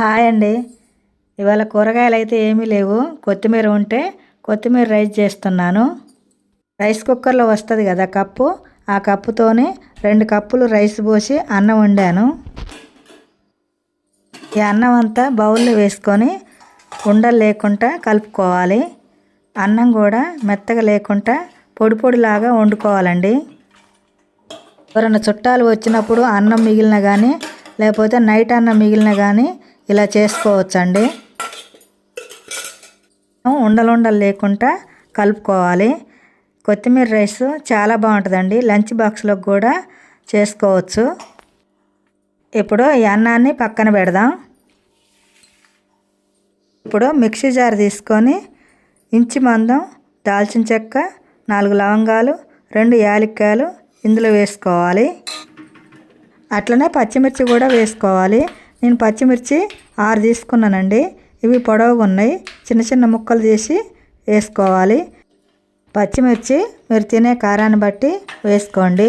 Hi అండి. ఇవాళ కూరగాయలు అయితే ఏమీ లేవు. కొత్తిమీర ఉంటే కొత్తిమీర రైస్ చేస్తున్నాను. రైస్ కుక్కర్లో వస్తుంది కదా కప్పు. ఆ కప్పుతోనే రెండు కప్పులు రైస్ పోసి అన్నం వండాను. ఈ అన్నం అంతా బౌల్లో వేసుకొని ఉండలు లేకుండా కలుపుకోవాలి. అన్నం కూడా మెత్తగా లేకుండా పొడి పొడిలాగా వండుకోవాలండి. ఎవరైనా చుట్టాలు వచ్చినప్పుడు అన్నం మిగిలిన కానీ లేకపోతే నైట్ అన్నం మిగిలిన కానీ ఇలా చేసుకోవచ్చండి. ఉండలు ఉండలు లేకుండా కలుపుకోవాలి. కొత్తిమీర రైస్ చాలా బాగుంటుందండి. లంచ్ బాక్స్లో కూడా చేసుకోవచ్చు. ఇప్పుడు ఈ అన్నాన్ని పక్కన పెడదాం. ఇప్పుడు మిక్సీ జార్ తీసుకొని ఇంచి మందం దాల్చిన చెక్క నాలుగు లవంగాలు రెండు యాలక్కాయలు ఇందులో వేసుకోవాలి. అట్లనే పచ్చిమిర్చి కూడా వేసుకోవాలి. నేను పచ్చిమిర్చి ఆరు తీసుకున్నానండి. ఇవి పొడవుగా ఉన్నాయి. చిన్న చిన్న ముక్కలు చేసి వేసుకోవాలి. పచ్చిమిర్చి మీరు తినే కారాన్ని బట్టి వేసుకోండి.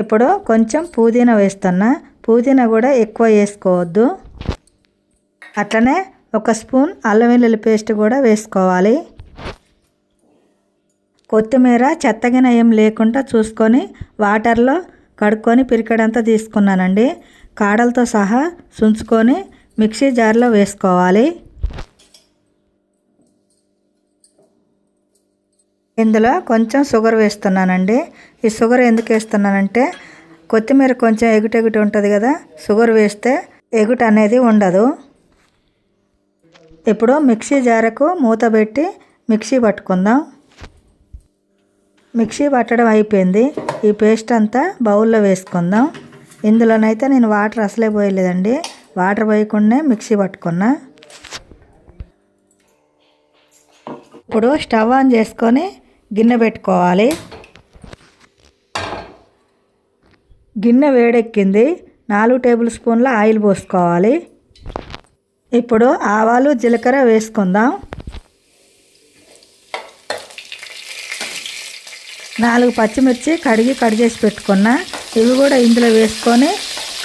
ఇప్పుడు కొంచెం పుదీనా వేస్తున్నా. పుదీనా కూడా ఎక్కువ వేసుకోవద్దు. అట్లనే ఒక స్పూన్ అల్లం వెల్లుల్లి పేస్ట్ కూడా వేసుకోవాలి. కొత్తిమీర చెత్తగిన ఏం లేకుండా చూసుకొని వాటర్లో కడుక్కొని పిరికడంతా తీసుకున్నానండి. కాడలతో సహా సుంచుకొని మిక్సీ జార్లో వేసుకోవాలి. ఇందులో కొంచెం షుగర్ వేస్తున్నానండి. ఈ షుగర్ ఎందుకు వేస్తున్నానంటే కొత్తిమీర కొంచెం ఎగుటు ఎగుటు ఉంటుంది కదా షుగర్ వేస్తే ఎగుటు అనేది ఉండదు. ఇప్పుడు మిక్సీ జారకు మూత పెట్టి మిక్సీ పట్టుకుందాం. మిక్సీ పట్టడం అయిపోయింది. ఈ పేస్ట్ అంతా బౌల్లో వేసుకుందాం. ఇందులోనైతే నేను వాటర్ అసలే పోయలేదండి. వాటర్ పోయకుండా మిక్సీ పట్టుకున్నా. ఇప్పుడు స్టవ్ ఆన్ చేసుకొని గిన్నె పెట్టుకోవాలి. గిన్నె వేడెక్కింది. నాలుగు టేబుల్ స్పూన్ల ఆయిల్ పోసుకోవాలి. ఇప్పుడు ఆవాలు జీలకర్ర వేసుకుందాం. నాలుగు పచ్చిమిర్చి కడిగి కట్ చేసి పెట్టుకున్న. ఇవి కూడా ఇందులో వేసుకొని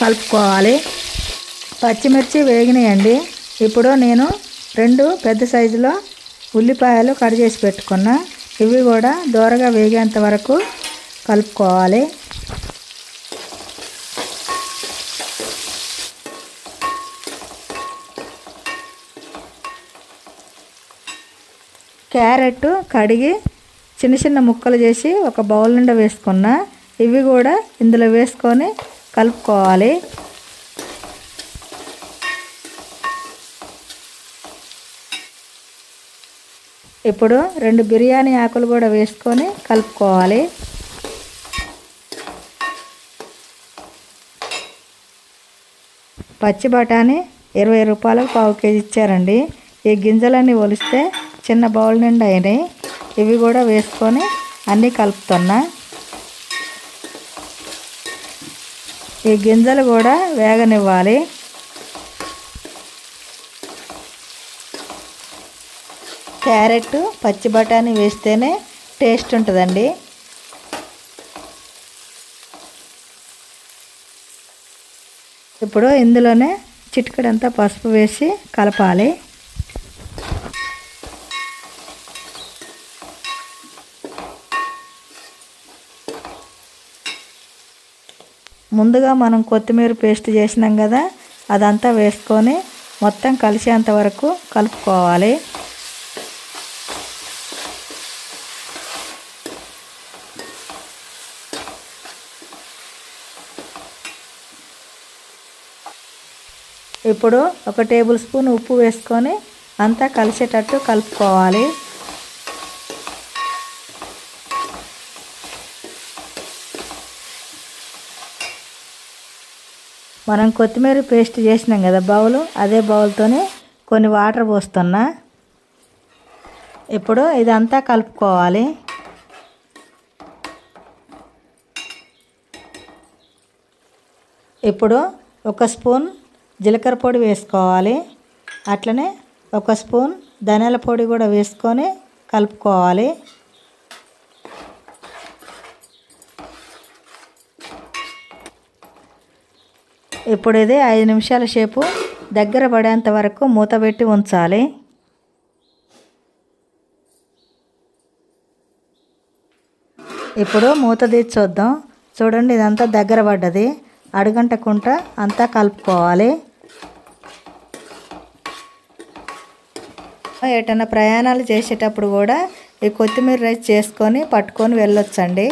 కలుపుకోవాలి. పచ్చిమిర్చి వేగినాయండి. ఇప్పుడు నేను రెండు పెద్ద సైజులో ఉల్లిపాయలు కట్ చేసి పెట్టుకున్నా. ఇవి కూడా దూరగా వేగేంత వరకు కలుపుకోవాలి. క్యారెట్ కడిగి చిన్న చిన్న ముక్కలు చేసి ఒక బౌల్ నుండి వేసుకున్నా. ఇవి కూడా ఇందులో వేసుకొని కలుపుకోవాలి. ఇప్పుడు రెండు బిర్యానీ ఆకులు కూడా వేసుకొని కలుపుకోవాలి. పచ్చి బఠానీ ఇరవై రూపాయలకు పావు కేజీ ఇచ్చారండి. ఈ గింజలన్నీ ఒలిస్తే చిన్న బౌల్ నిండా అయినాయి. ఇవి కూడా వేసుకొని అన్నీ కలుపుతున్నా. ఈ గింజలు కూడా వేగనివ్వాలి. క్యారెట్ పచ్చి బఠానీ వేస్తేనే టేస్ట్ ఉంటుందండి. ఇప్పుడు ఇందులోనే చిటికడంతా పసుపు వేసి కలపాలి. ముందుగా మనం కొత్తిమీర పేస్ట్ చేసినాం కదా అదంతా వేసుకొని మొత్తం కలిసేంత వరకు కలుపుకోవాలి. ఇప్పుడు ఒక టేబుల్ స్పూన్ ఉప్పు వేసుకొని అంతా కలిసేటట్టు కలుపుకోవాలి. మనం కొత్తిమీర పేస్ట్ చేసినాం కదా బౌలు అదే బౌల్తోనే కొన్ని వాటర్ పోస్తున్నా. ఇప్పుడు ఇదంతా కలుపుకోవాలి. ఇప్పుడు ఒక స్పూన్ జీలకర్ర పొడి వేసుకోవాలి. అట్లనే ఒక స్పూన్ ధనియాల పొడి కూడా వేసుకొని కలుపుకోవాలి. ఇప్పుడు ఇది ఐదు నిమిషాల సేపు దగ్గర పడేంత వరకు మూత పెట్టి ఉంచాలి. ఇప్పుడు మూత తీసి చూద్దాం. చూడండి ఇదంతా దగ్గర పడ్డది. అడుగంటకుంట అంతా కలుపుకోవాలి. ఎటన్నా ప్రయాణాలు చేసేటప్పుడు కూడా ఈ కొత్తిమీర రైస్ చేసుకొని పట్టుకొని వెళ్ళొచ్చండి.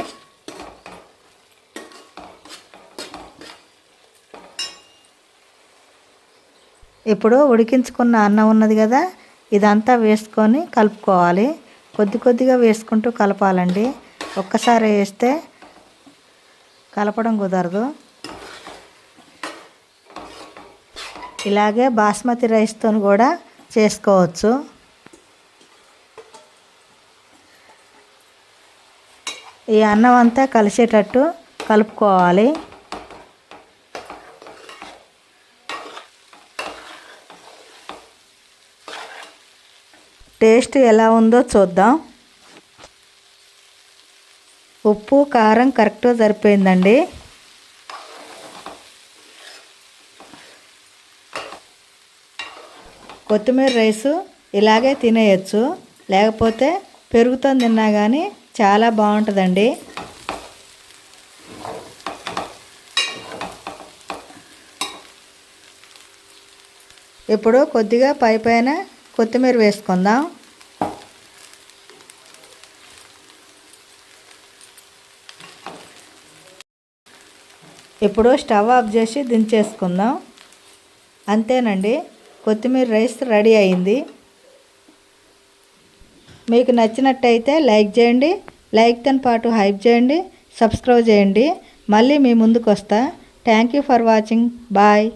ఇప్పుడు ఉడికించుకున్న అన్నం ఉన్నది కదా ఇదంతా వేసుకొని కలుపుకోవాలి. కొద్ది కొద్దిగా వేసుకుంటూ కలపాలండి. ఒక్కసారి వేస్తే కలపడం కుదరదు. ఇలాగే బాస్మతి రైస్తో కూడా చేసుకోవచ్చు. ఈ అన్నం అంతా కలిసేటట్టు కలుపుకోవాలి. టేస్ట్ ఎలా ఉందో చూద్దాం. ఉప్పు కారం కరెక్ట్గా సరిపోయిందండి. కొత్తిమీర రైసు ఇలాగే తినేయచ్చు. లేకపోతే పెరుగుతో తిన్నా కానీ చాలా బాగుంటుందండి. ఇప్పుడు కొద్దిగా పై పైన కొత్తిమీర వేసుకుందాం. ఇప్పుడు స్టవ్ ఆఫ్ చేసి దించేసుకుందాం. అంతేనండి కొత్తిమీర రైస్ రెడీ అయింది. మీకు నచ్చినట్టయితే లైక్ చేయండి లైక్తో పాటు హైప్ చేయండి సబ్స్క్రైబ్ చేయండి. మళ్ళీ మీ ముందుకు వస్తా thank you for watching. Bye.